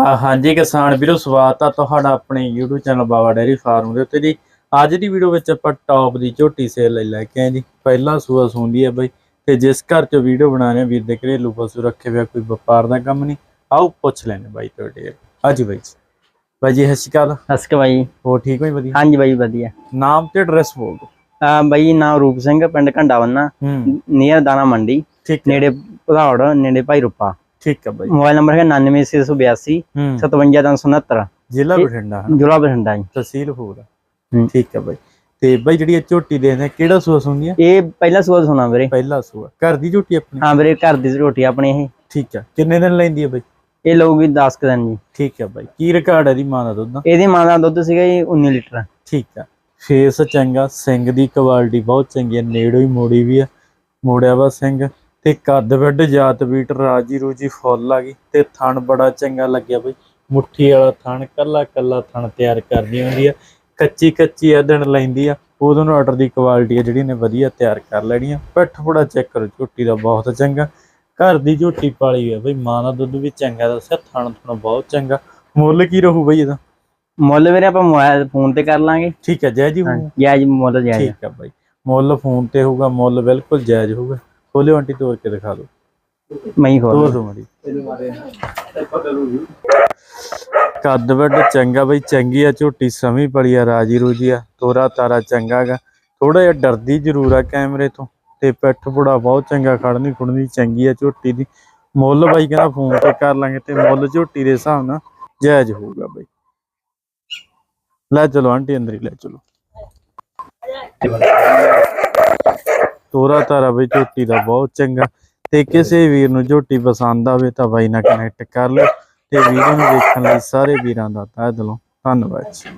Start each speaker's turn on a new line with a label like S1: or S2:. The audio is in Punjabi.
S1: ਹਾਂਜੀ ਕਿਸਾਨ ਵੀਰੋ ਸਵਾਗਤ ਆ ਤੁਹਾਡਾ ਆਪਣੇ YouTube channel Baba dairy farm ਦੇ ਉੱਤੇ ਜੀ। ਅੱਜ ਦੀ ਵੀਡੀਓ ਵਿੱਚ ਆਪਾਂ ਟੌਪ ਦੀ ਝੋਟੀ ਸੇਲ ਲਈ ਲੈ ਕੇ ਆਏ ਜੀ। ਪਹਿਲਾ ਸੂਆ ਸੁੰਦੀ ਹੈ ਬਈ ਤੇ ਜਿਸ ਘਰ 'ਚ ਵੀਡੀਓ ਬਣਾ ਰਹੇ ਆ ਵੀਰ ਦੇ ਘਰੇਲੂ ਪਸ਼ੂ ਰੱਖੇ ਹੋਇਆ ਕੋਈ ਵਪਾਰ ਦਾ ਕੰਮ ਨਹੀਂ। ਆਓ ਪੁੱਛ ਲੈਣੇ ਬਾਈ ਤੁਹਾਡੇ ਹਾਂਜੀ ਬਾਈ ਜੀ। ਬਾਈ ਜੀ ਅਕਾਲ।
S2: ਹਸਕ ਬਾਈ
S1: ਹੋ ਠੀਕ ਹੋ ਜੀ ਵਧੀਆ?
S2: ਹਾਂਜੀ ਬਾਈ ਵਧੀਆ।
S1: ਨਾਮ ਤੇ ਐਡਰੈਸ ਬੋਲ ਦਿਓ।
S2: ਆ ਬਾਈ ਨਾਮ ਰੂਪ ਸਿੰਘ ਪਿੰਡ ਘੰਡਾਵੰਨਾ ਨੀਅਰ ਦਾਣਾ ਮੰਡੀ ਨੇੜੇ ਭਦੌੜ ਨੇੜੇ ਭਾਈ ਰੁੱਪਾ।
S1: ਠੀਕ ਹੈ ਬਾਈ।
S2: ਮੋਬਾਈਲ ਨੰਬਰ ਹੈ। 99682
S1: ਹੂੰ
S2: 57369
S1: ਜ਼ਿਲ੍ਹਾ ਬਠਿੰਡਾ?
S2: ਜ਼ਿਲ੍ਹਾ ਬਠਿੰਡਾ ਜੀ।
S1: ਤਹਿਸੀਲ ਫੂਲ। ਠੀਕ ਹੈ ਬਾਈ। ਤੇ ਬਾਈ ਜਿਹੜੀ ਇਹ ਝੋਟੀ ਦੇਖਦੇ ਆ, ਕਿਹੜਾ ਸੂਆ ਸੁੰਦੀ ਹੈ
S2: ਇਹ ਪਹਿਲਾ ਸੂਆ ਸੁਣਾ ਵੀਰੇ।
S1: ਪਹਿਲਾ ਸੂਆ। ਘਰ ਦੀ ਝੋਟੀ ਆਪਣੀ?
S2: ਹਾਂ ਵੀਰੇ ਘਰ ਦੀ ਰੋਟੀ ਆਪਣੀ ਇਹ।
S1: ਠੀਕ ਹੈ ਕਿੰਨੇ ਦਿਨ ਲੈਂਦੀ ਹੈ ਬਾਈ?
S2: ਇਹ ਲਊਗੀ 10 ਕੁ ਦਿਨ ਜੀ।
S1: ਠੀਕ ਹੈ ਬਾਈ। ਕੀ ਰਿਕਾਰਡ ਹੈ ਦੀ ਮਾਂ ਦਾ ਦੁੱਧ ਦਾ?
S2: ਇਹਦੀ ਮਾਂ ਦਾ ਦੁੱਧ ਸੀਗਾ ਜੀ 19 ਲੀਟਰ।
S1: ਠੀਕ ਹੈ ਫੇਸ ਚੰਗਾ ਸਿੰਘ ਦੀ ਕੁਆਲਿਟੀ ਬਹੁਤ ਚੰਗੀ ਹੈ ਨੇੜੋਂ ਹੀ ਮੋੜੀ ਵੀ ਹੈ ਮੋੜਿਆ ਵਾ ਸਿੰਘ। ਤੇ ਕੱਦ ਵੱਡ ਜਾਤ ਬੀਟ ਰਾਜੀ ਰੂਜੀ ਫੁੱਲ ਆ ਗਈ ਤੇ ਥਣ ਬੜਾ ਚੰਗਾ ਲੱਗਿਆ ਬਈ। ਮੁੱਠੀ ਵਾਲਾ ਥਣ ਕੱਲਾ ਕੱਲਾ ਥਣ ਤਿਆਰ ਕਰਦੀ ਹੁੰਦੀ ਆ। ਕੱਚੀ ਕੱਚੀ ਅਦਣ ਲੈਂਦੀ ਆ। ਉਦੋਂ ਨੂੰ ਆਰਡਰ ਦੀ ਕੁਆਲਿਟੀ ਆ ਜਿਹੜੀ ਨੇ ਵਧੀਆ ਤਿਆਰ ਕਰ ਲੈਣੀ ਆ। ਪਿੱਠ ਬੜਾ ਚੈੱਕ ਕਰੋ ਝੋਟੀ ਦਾ ਬਹੁਤ ਚੰਗਾ। ਘਰ ਦੀ ਝੋਟੀ ਪਾਲੀ ਆ ਬਈ ਮਾਂ ਦਾ ਦੁੱਧ ਵੀ ਚੰਗਾ ਦੱਸਿਆ ਥਣ ਥਣ ਬਹੁਤ ਚੰਗਾ। ਮੁੱਲ ਕੀ ਰਹੂ ਬਈ ਇਹਦਾ?
S2: ਮੁੱਲ ਵੀਰੇ ਆਪਾਂ ਮੋਬਾਈਲ ਫੋਨ ਤੇ ਕਰ ਲਾਂਗੇ।
S1: ਠੀਕ ਹੈ ਜੈ ਜੀ
S2: ਹਾਂ ਜਾਇਜ਼ ਮੁੱਲ ਜਾਇਜ਼।
S1: ਠੀਕ ਹੈ ਬਾਈ। ਮੁੱਲ ਫੋਨ ਤੇ ਹੋਊਗਾ ਮੁੱਲ ਬਿਲਕੁਲ ਜਾਇਜ਼ ਹੋਊਗਾ। ਖੋਲਿਓ ਆਂਟੀ ਤੋੜ ਕੇ ਦਿਖਾ ਦਿਓ।
S2: ਮੈਂ ਹੀ
S1: ਤੋੜ
S2: ਖੋਲ
S1: ਦਿਓ ਮੜੀ। ਕੱਦ ਵੱਡ ਚੰਗਾ ਬਈ ਚੰਗੀ ਆ ਝੋਟੀ ਸਮੀ ਪੜੀ ਆ ਰਾਜੀ ਰੂਜੀ ਆ ਤੋਰਾ ਤਾਰਾ ਚੰਗਾ ਗਾ। ਥੋੜਾ ਜਿਹਾ ਡਰਦੀ ਜ਼ਰੂਰ ਆ ਕੈਮਰੇ ਤੋਂ ਤੇ ਪਿੱਠ ਪੁੜਾ ਬਹੁਤ ਚੰਗਾ ਖੜਨੀ ਖੁੜਨੀ ਚੰਗੀ ਆ ਝੋਟੀ ਦੀ। ਮੁੱਲ ਬਾਈ ਕਹਿੰਦਾ ਫੋਨ ਤੇ ਕਰ ਲਾਂਗੇ ਤੇ ਮੁੱਲ ਝੋਟੀ ਦੇ ਹਿਸਾਬ ਨਾਲ ਜਾਇਜ਼ ਹੋਊਗਾ ਬਈ। ਲੈ ਚਲੋ ਆਂਟੀ ਅੰਦਰ ਹੀ ਲੈ ਚਲੋ। ਤੋਰਾ ਤਾਰਾ ਵੀ ਝੋਟੀ ਦਾ ਬਹੁਤ ਚੰਗਾ। ਤੇ ਕਿਸੇ ਵੀਰ ਨੂੰ ਝੋਟੀ ਪਸੰਦ ਆਵੇ ਤਾਂ ਬਾਈ ਨਾਲ ਕਨੈਕਟ ਕਰ ਲਓ ਤੇ ਵੀਡੀਓ ਨੂੰ ਦੇਖਣ ਲਈ ਸਾਰੇ ਵੀਰਾਂ ਦਾ ਤਹਿ ਦਿਲੋਂ ਧੰਨਵਾਦ ਜੀ।